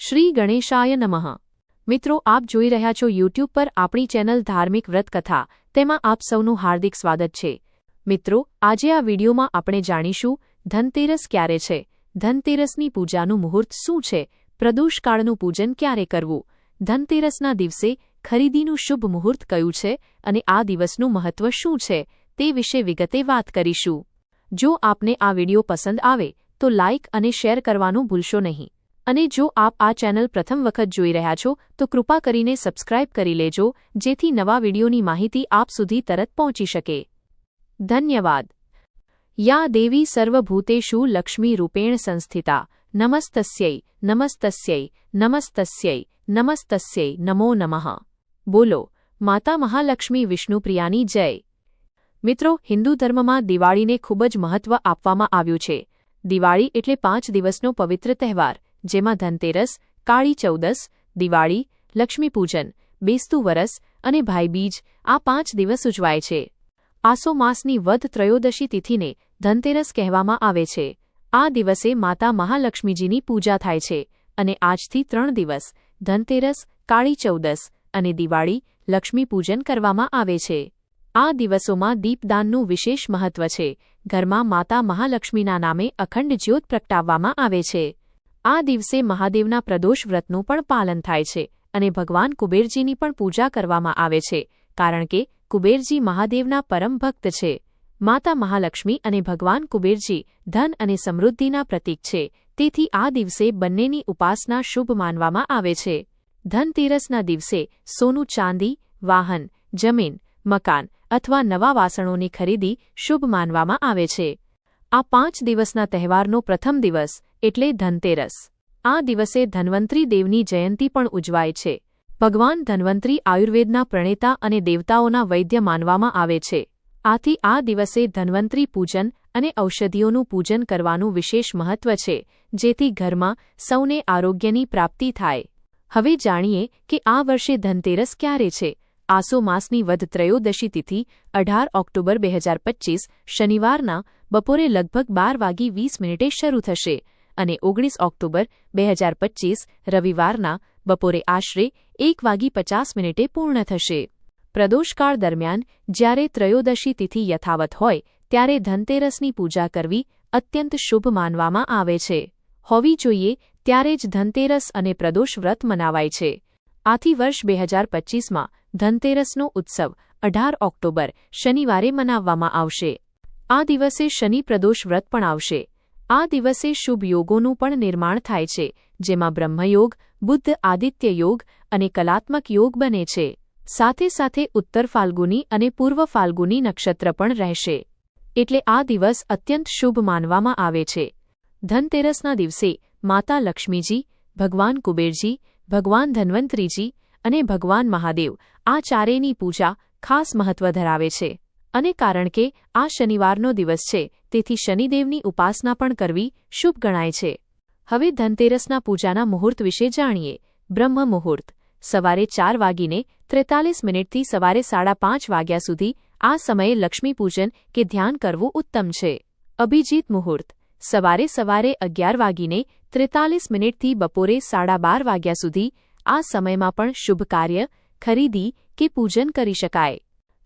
શ્રી ગણેશાય નમઃ. મિત્રો, આપ જોઈ રહ્યા છો યુટ્યુબ પર આપણી ચેનલ ધાર્મિક વ્રત કથા તેમાં આપ સૌનું હાર્દિક સ્વાગત છે. મિત્રો, આજે આ વિડીયોમાં આપણે જાણીશું, ધનતેરસ ક્યારે છે? ધનતેરસની પૂજાનું મુહૂર્ત શું છે? પ્રદોષકાળનું પૂજન ક્યારે કરવું? ધનતેરસના દિવસે ખરીદીનું શુભ મુહૂર્ત કયું છે અને આ દિવસનું મહત્વ શું છે તે વિશે વિગતે વાત કરીશું. જો આપને આ વીડિયો પસંદ આવે, તો લાઇક અને શેર કરવાનું ભૂલશો નહીં. અને જો આપ આ ચેનલ પ્રથમ વખત જોઈ રહ્યા છો, તો કૃપા કરીને સબસ્ક્રાઇબ કરી લેજો, જેથી નવા વિડીયોની માહિતી આપ સુધી તરત પહોંચી શકે. ધન્યવાદ. યા દેવી સર્વભૂતેષુ લક્ષ્મી રૂપેણ સંસ્થિતા. નમસ્તસ્યૈ નમસ્તસ્યૈ નમસ્તસ્યૈ નમસ્તસ્યૈ, નમો નમઃ. બોલો, માતા મહાલક્ષ્મી વિષ્ણુપ્રિયાની જય. મિત્રો, હિન્દુ ધર્મમાં દિવાળીને ખૂબ જ મહત્વ આપવામાં આવ્યું છે. દિવાળી એટલે પાંચ દિવસનો પવિત્ર તહેવાર. જેમાં ધનતેરસ, કાળી ચૌદસ, દિવાળી, લક્ષ્મીપૂજન, બેસતું વરસ અને ભાઈબીજ આ પાંચ દિવસ ઉજવાય છે. આસો માસની વધ ત્રયોદશી તિથિને ધનતેરસ કહેવામાં આવે છે. આ દિવસે માતા મહાલક્ષ્મીજીની પૂજા થાય છે અને આજથી ત્રણ દિવસ ધનતેરસ, કાળી ચૌદસ અને દિવાળી લક્ષ્મીપૂજન કરવામાં આવે છે. આ દિવસોમાં દીપદાનનું વિશેષ મહત્વ છે. ઘરમાં માતા મહાલક્ષ્મીના નામે અખંડ જ્યોત પ્રગટાવવામાં આવે છે. આ દિવસે મહાદેવના પ્રદોષ વ્રતનું પણ પાલન થાય છે અને ભગવાન કુબેરજીની પણ પૂજા કરવામાં આવે છે, કારણ કે કુબેરજી મહાદેવના પરમ ભક્ત છે. માતા મહાલક્ષ્મી અને ભગવાન કુબેરજી ધન અને સમૃદ્ધિના પ્રતીક છે, તેથી આ દિવસે બંનેની ઉપાસના શુભ માનવામાં આવે છે. ધનતેરસના દિવસે સોનું ચાંદી, વાહન, જમીન, મકાન અથવા નવા વાસણોની ખરીદી શુભ માનવામાં આવે છે. આ પાંચ દિવસના તહેવારનો પ્રથમ દિવસ એટલે ધનતેરસ. આ દિવસે ધન્વંતરી દેવની જયંતી પણ ઉજવાય છે. ભગવાન ધન્વંતરી આયુર્વેદના પ્રણેતા અને દેવતાઓના વૈદ્ય માનવામાં આવે છે. આથી આ દિવસે ધન્વંતરી પૂજન અને ઔષધિઓનું પૂજન કરવાનું વિશેષ મહત્વ છે, જેથી ઘરમાં સૌને આરોગ્યની પ્રાપ્તિ થાય. હવે જાણીએ કે આ વર્ષે ધનતેરસ ક્યારે છે. આસો માસની વધ ત્રયોદશી તિથિ, અઢાર ઓક્ટોબર બે શનિવારના બપોરે લગભગ બાર વાગી વીસ મિનિટે શરૂ થશે. અને ઓગણીસ ઓક્ટોબર બે હજાર પચ્ચીસ રવિવારના બપોરે આશરે એક વાગી પચાસ મિનિટે પૂર્ણ થશે. પ્રદોષકાળ દરમિયાન જ્યારે ત્રયોદશી તિથિ યથાવત હોય, ત્યારે ધનતેરસની પૂજા કરવી અત્યંત શુભ માનવામાં આવે છે. હોવી જોઈએ ત્યારે જ ધનતેરસ અને પ્રદોષ વ્રત મનાવાય છે. આથી વર્ષ બે હજાર પચ્ચીસમાં ધનતેરસનો ઉત્સવ અઢાર ઓક્ટોબર શનિવારે મનાવવામાં આવશે. આ દિવસે શનિ પ્રદોષ વ્રત પણ આવશે. આ દિવસે શુભ યોગોનું પણ નિર્માણ થાય છે, જેમાં બ્રહ્મયોગ, બુદ્ધ આદિત્ય યોગ અને કલાત્મક યોગ બને છે. સાથે સાથે ઉત્તર ફાલ્ગુની અને પૂર્વ ફાલ્ગુની નક્ષત્ર પણ રહેશે. એટલે આ દિવસ અત્યંત શુભ માનવામાં આવે છે. ધનતેરસના દિવસે માતા લક્ષ્મીજી, ભગવાન કુબેરજી, ભગવાન ધન્વંતરીજી અને ભગવાન મહાદેવ આ ચારેયની પૂજા ખાસ મહત્વ ધરાવે છે. અને કારણ કે આ શનિવારનો દિવસ છે, તેથી શનિદેવની ઉપાસના પણ કરવી શુભ ગણાય છે. હવે ધનતેરસના પૂજાના મુહૂર્ત વિશે જાણીએ. બ્રહ્મ મુહૂર્ત. સવારે ચાર વાગીને ત્રેતાલીસ મિનિટથી સવારે સાડા પાંચ વાગ્યા સુધી આ સમયે લક્ષ્મીપૂજન કે ધ્યાન કરવું ઉત્તમ છે. અભિજીત મુહૂર્ત. સવારે સવારે અગિયાર વાગીને ત્રેતાલીસ મિનિટથી બપોરે સાડા બાર વાગ્યા સુધી આ સમયમાં પણ શુભ કાર્ય, ખરીદી કે પૂજન કરી શકાય.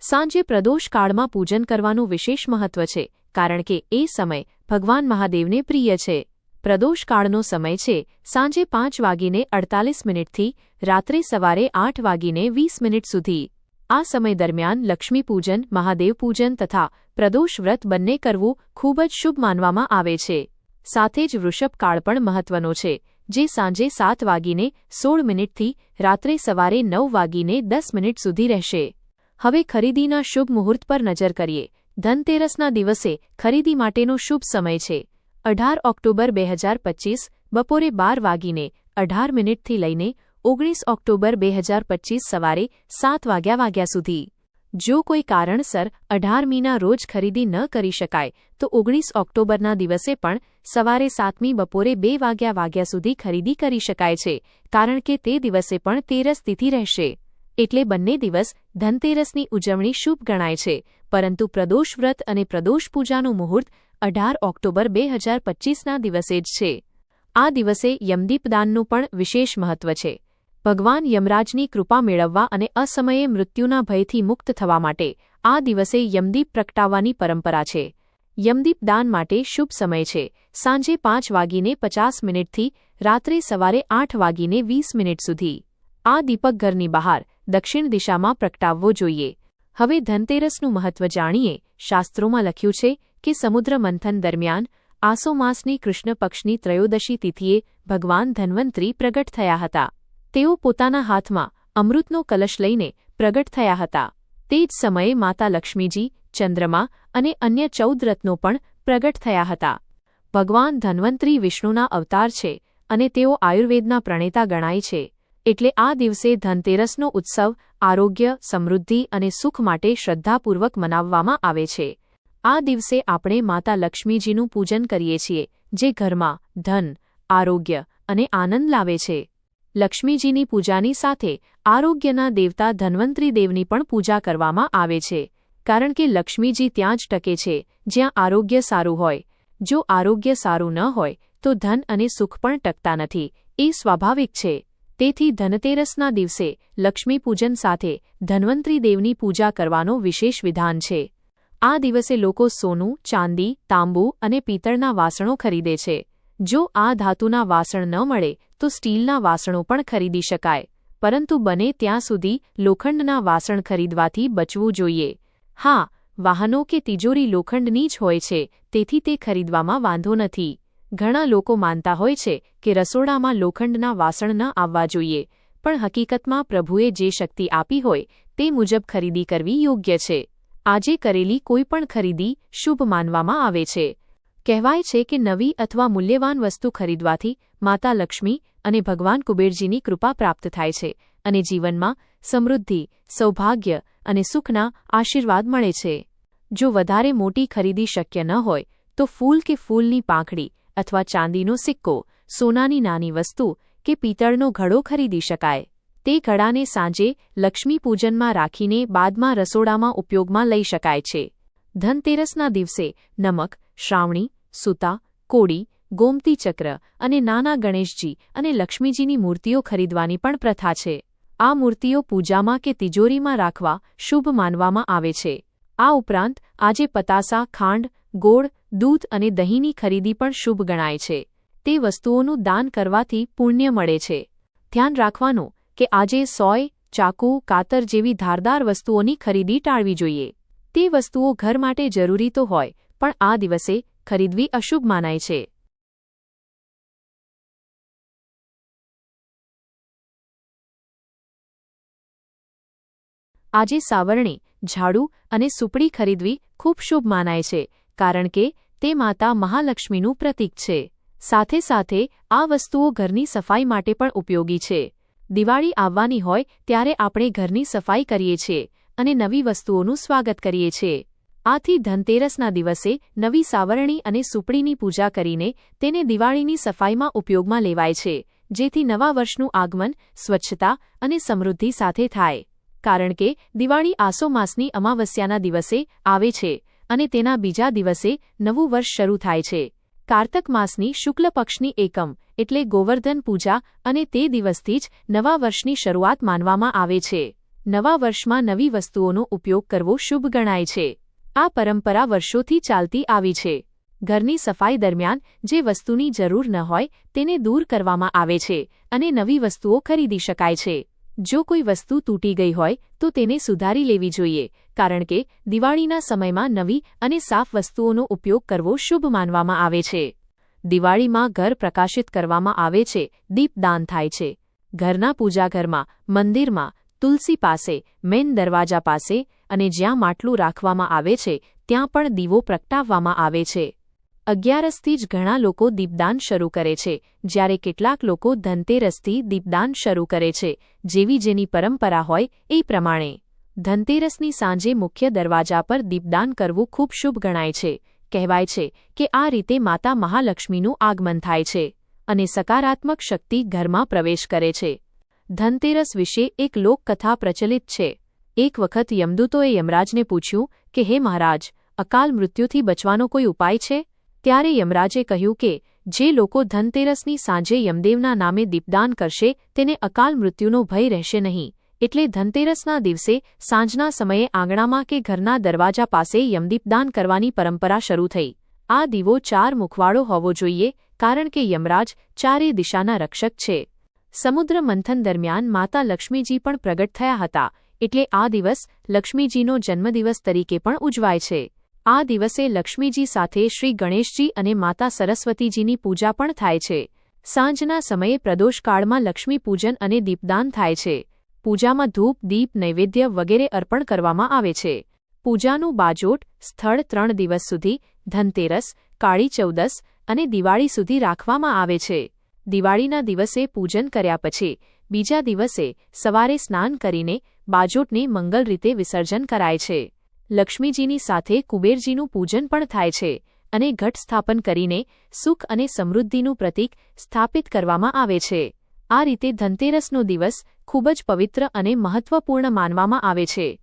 સાંજે પ્રદોષકાળમાં પૂજન કરવાનું વિશેષ મહત્વ છે, કારણ કે એ સમય ભગવાન મહાદેવને પ્રિય છે. પ્રદોષકાળનો સમય છે, સાંજે પાંચ વાગીને અડતાલીસ મિનિટથી રાત્રે સવારે આઠ વાગીને વીસ મિનિટ સુધી. આ સમય દરમિયાન લક્ષ્મીપૂજન મહાદેવપૂજન તથા પ્રદોષ વ્રત બંને કરવું ખૂબ જ શુભ માનવામાં આવે છે. સાથે જ વૃષભકાળ પણ મહત્વનો છે, જે સાંજે સાત વાગીને સોળ મિનિટથી રાત્રે સવારે નવ વાગીને દસ મિનિટ સુધી રહેશે. હવે ખરીદીના શુભ મુહૂર્ત પર નજર કરીએ. ધનતેરસના દિવસે ખરીદી માટેનો શુભ સમય છે. અઢાર ઓક્ટોબર બે હજાર પચીસ, બપોરે બાર વાગીને અઢાર મિનિટથી લઈને ઓગણીસ ઓક્ટોબર બે હજાર પચીસ સવારે સાત વાગ્યા વાગ્યા સુધી. જો કોઈ કારણસર અઢારમીના રોજ ખરીદી ન કરી શકાય, તો ઓગણીસ ઓક્ટોબરના દિવસે પણ સવારે સાતમી બપોરે બે વાગ્યા વાગ્યા સુધી ખરીદી કરી શકાય છે, કારણ કે તે દિવસે પણ તેરસ તિથિ રહેશે. એટલે બંને દિવસ ધનતેરસની ઉજવણી શુભ ગણાય છે. પરંતુ પ્રદોષ વ્રત અને પ્રદોષ પૂજાનું મુહૂર્ત અઢાર ઓક્ટોબર બે હજાર પચીસના દિવસે જ છે. આ દિવસે યમદીપદાનનું પણ વિશેષ મહત્વ છે. ભગવાન યમરાજની કૃપા મેળવવા અને અસમયે મૃત્યુના ભયથી મુક્ત થવા માટે આ દિવસે યમદીપ પ્રગટાવવાની પરંપરા છે. યમદીપ દાન માટે શુભ સમય છે. સાંજે પાંચ વાગીને પચાસ મિનિટથી રાત્રે સવારે આઠ વાગીને વીસ મિનિટ સુધી. આ દીપક ઘરની બહાર દક્ષિણ દિશામાં પ્રગટાવવો જોઈએ. હવે ધનતેરસનું મહત્વ જાણીએ. શાસ્ત્રોમાં લખ્યું છે કે સમુદ્ર મંથન દરમિયાન આસો માસની કૃષ્ણ પક્ષની ત્રયોદશી તિથિએ ભગવાન ધન્વંતરી પ્રગટ થયા હતા. તેઓ પોતાના હાથમાં અમૃતનો કલશ લઈને પ્રગટ થયા હતા. તે જ સમયે માતા લક્ષ્મીજી, ચંદ્રમા અને અન્ય ચૌદ રત્નો પણ પ્રગટ થયા હતા. ભગવાન ધન્વંતરી વિષ્ણુના અવતાર છે અને તેઓ આયુર્વેદના પ્રણેતા ગણાય છે. એટલે આ દિવસે ધનતેરસનો ઉત્સવ આરોગ્ય, સમૃદ્ધિ અને સુખ માટે શ્રદ્ધાપૂર્વક મનાવવામાં આવે છે. આ દિવસે આપણે માતા લક્ષ્મીજીનું પૂજન કરીએ છીએ, જે ઘરમાં ધન, આરોગ્ય અને આનંદ લાવે છે. લક્ષ્મીજીની પૂજાની સાથે આરોગ્યના દેવતા ધન્વંતરી દેવની પણ પૂજા કરવામાં આવે છે, કારણ કે લક્ષ્મીજી ત્યાં જ ટકે છે, જ્યાં આરોગ્ય સારું હોય. જો આરોગ્ય સારું ન હોય, તો ધન અને સુખ પણ ટકતા નથી, એ સ્વાભાવિક છે. તેથી ધનતેરસના દિવસે લક્ષ્મી પૂજન સાથે ધન્વંતરી દેવની પૂજા કરવાનો વિશેષ વિધાન છે. આ દિવસે લોકો સોનું, ચાંદી, તાંબુ અને પિત્તળના વાસણો ખરીદે છે. જો આ ધાતુના વાસણ ન મળે, તો સ્ટીલના વાસણો પણ ખરીદી શકાય. પરંતુ બને ત્યાં સુધી લોખંડના વાસણ ખરીદવાથી બચવું જોઈએ. હા, વાહનો કે તિજોરી લોખંડની જ હોય છે, તેથી તે ખરીદવામાં વાંધો નથી. ઘણા લોકો માનતા હોય છે કે રસોડામાં લોખંડના વાસણ ન આવવા જોઈએ, પણ હકીકતમાં પ્રભુએ જે શક્તિ આપી હોય તે મુજબ ખરીદી કરવી યોગ્ય છે. આજે કરેલી કોઈપણ ખરીદી શુભ માનવામાં આવે છે. કહેવાય છે કે નવી અથવા મૂલ્યવાન વસ્તુ ખરીદવાથી માતા લક્ષ્મી અને ભગવાન કુબેરજીની કૃપા પ્રાપ્ત થાય છે અને જીવનમાં સમૃદ્ધિ, સૌભાગ્ય અને સુખના આશીર્વાદ મળે છે. જો વધારે મોટી ખરીદી શક્ય ન હોય, તો ફૂલ કે ફૂલની પાંખડી અથવા ચાંદીનો સિક્કો, સોનાની નાની વસ્તુ કે પિત્તળનો ઘડો ખરીદી શકાય. તે ઘડાને સાંજે લક્ષ્મી પૂજનમાં રાખીને બાદમાં રસોડામાં ઉપયોગમાં લઈ શકાય છે. ધનતેરસના દિવસે નમક, શ્રાવણી, સૂતા કોડી ગોમતી ચક્ર અને નાના ગણેશજી અને લક્ષ્મીજીની મૂર્તિઓ ખરીદવાની પણ પ્રથા છે. આ મૂર્તિઓ પૂજામાં કે તિજોરીમાં રાખવા શુભ માનવામાં આવે છે. આ ઉપરાંત આજે પતાસા, ખાંડ, ગોળ દૂધ અને દહીંની ખરીદી પણ શુભ ગણાય છે. તે વસ્તુઓનું દાન કરવાથી પુણ્ય મળે છે. ધ્યાન રાખવાનું કે આજે સોય, ચાકુ, કાતર જેવી ધારદાર વસ્તુઓની ખરીદી ટાળવી જોઈએ. તે વસ્તુઓ ઘર માટે જરૂરી તો હોય, પણ આ દિવસે ખરીદવી અશુભ માનાય છે. આજે સાવરણી, ઝાડુ અને સુપડી ખરીદવી ખૂબ શુભ માનાય છે, કારણ કે તે માતા મહાલક્ષ્મીનું પ્રતીક છે. સાથે સાથે, આ વસ્તુઓ ઘરની સફાઈ માટે પણ ઉપયોગી છે. દિવાળી આવવાની હોય ત્યારે આપણે ઘરની સફાઈ કરીએ છીએ અને નવી વસ્તુઓનું સ્વાગત કરીએ છીએ. આથી ધનતેરસના દિવસે નવી સાવરણી અને સુપડીની પૂજા કરીને તેને દિવાળીની સફાઈમાં ઉપયોગમાં લેવાય છે, જેથી નવા વર્ષનું આગમન, સ્વચ્છતા અને સમૃદ્ધિ સાથે થાય. કારણ કે દિવાળી આસો માસની અમાવસ્યાના દિવસે આવે છે અને તેના બીજા દિવસે નવું વર્ષ શરૂ થાય છે. કાર્તક માસની શુક્લ પક્ષની એકમ, એટલે ગોવર્ધન પૂજા, અને તે દિવસથી જ નવા વર્ષની શરૂઆત માનવામાં આવે છે. નવા વર્ષમાં નવી વસ્તુઓનો ઉપયોગ કરવો શુભ ગણાય છે. આ પરંપરા વર્ષોથી ચાલતી આવી છે. ઘરની સફાઈ દરમિયાન જે વસ્તુની જરૂર ન હોય, તેને દૂર કરવામાં આવે છે અને નવી વસ્તુઓ ખરીદી શકાય છે. જો કોઈ વસ્તુ તૂટી ગઈ હોય, તો તેને સુધારી લેવી જોઈએ કારણ કે દિવાળીના સમયમાં નવી અને સાફ વસ્તુઓનો ઉપયોગ કરવો શુભ માનવામાં આવે છે. દિવાળીમાં ઘર પ્રકાશિત કરવામાં આવે છે, દીપદાન થાય છે. ઘરના પૂજાઘરમાં, મંદિરમાં, તુલસી પાસે, મેન દરવાજા પાસે અને જ્યાં માટલું રાખવામાં આવે છે, ત્યાં પણ દીવો પ્રગટાવવામાં આવે છે. અગિયારસથી જ ઘણા લોકો દીપદાન શરૂ કરે છે, જ્યારે કેટલાક લોકો ધનતેરસથી દીપદાન શરૂ કરે છે, જેવી જેની પરંપરા હોય એ પ્રમાણે. ધનતેરસની સાંજે મુખ્ય દરવાજા પર દીપદાન કરવું ખૂબ શુભ ગણાય છે. કહેવાય છે કે આ રીતે માતા મહાલક્ષ્મીનું આગમન થાય છે અને સકારાત્મક શક્તિ ઘરમાં પ્રવેશ કરે છે. ધનતેરસ વિશે એક લોકકથા પ્રચલિત છે. એક વખત યમદૂતોએ યમરાજને પૂછ્યું કે, હે મહારાજ, અકાલ મૃત્યુથી બચવાનો કોઈ ઉપાય છે? ત્યારે યમરાજે કહ્યું કે, જે લોકો ધનતેરસની સાંજે યમદેવના નામે દીપદાન કરશે, તેને અકાલ મૃત્યુનો ભય રહેશે નહીં. એટલે ધનતેરસના દિવસે સાંજના સમયે આંગણામાં કે ઘરના દરવાજા પાસે યમદીપદાન કરવાની પરંપરા શરૂ થઈ. આ દીવો ચાર મુખવાળો હોવો જોઈએ, કારણ કે યમરાજ ચારે દિશાના રક્ષક છે. સમુદ્ર મંથન દરમિયાન માતા લક્ષ્મીજી પણ પ્રગટ થયા હતા, એટલે આ દિવસ લક્ષ્મીજીનો જન્મદિવસ તરીકે પણ ઉજવાય છે. આ દિવસે લક્ષ્મીજી સાથે શ્રી ગણેશજી અને માતા સરસ્વતીજીની પૂજા પણ થાય છે. સાંજના સમયે પ્રદોષકાળમાં લક્ષ્મી પૂજન અને દીપદાન થાય છે. પૂજામાં ધૂપ, દીપ, નૈવેદ્ય વગેરે અર્પણ કરવામાં આવે છે. પૂજાનું બાજોટ સ્થળ ત્રણ દિવસ સુધી, ધનતેરસ, કાળી ચૌદસ અને દિવાળી સુધી રાખવામાં આવે છે. દિવાળીના દિવસે પૂજન કર્યા પછી, બીજા દિવસે સવારે સ્નાન કરીને બાજોટને મંગલ રીતે વિસર્જન કરાય છે. લક્ષ્મીજીની સાથે કુબેરજીનું પૂજન પણ થાય છે અને ઘટ સ્થાપન કરીને સુખ અને સમૃદ્ધિનું પ્રતીક સ્થાપિત કરવામાં આવે છે. આ રીતે ધનતેરસનો દિવસ ખૂબ જ પવિત્ર અને મહત્વપૂર્ણ માનવામાં આવે છે.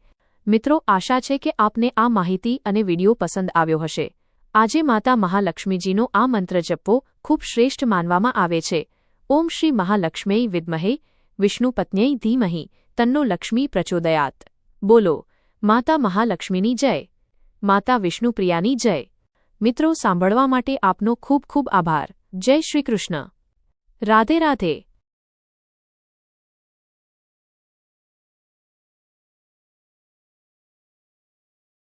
મિત્રો, આશા છે કે આપને આ માહિતી અને વિડિયો પસંદ આવ્યો હશે. આજે માતા મહાલક્ષ્મીજીનો આ મંત્ર જપવો ખૂબ શ્રેષ્ઠ માનવામાં આવે છે. ઓમ શ્રી મહાલક્ષ્મી વિદ્મહે વિષ્ણુપત્ન્યય ધીમહિ, તન્નો લક્ષ્મી પ્રચોદયાત. બોલો, માતા મહાલક્ષ્મીની જય. માતા વિષ્ણુપ્રિયાની જય. મિત્રો, સાંભળવા માટે આપનો ખૂબ ખૂબ આભાર. જય શ્રી કૃષ્ણ. રાધે રાધે.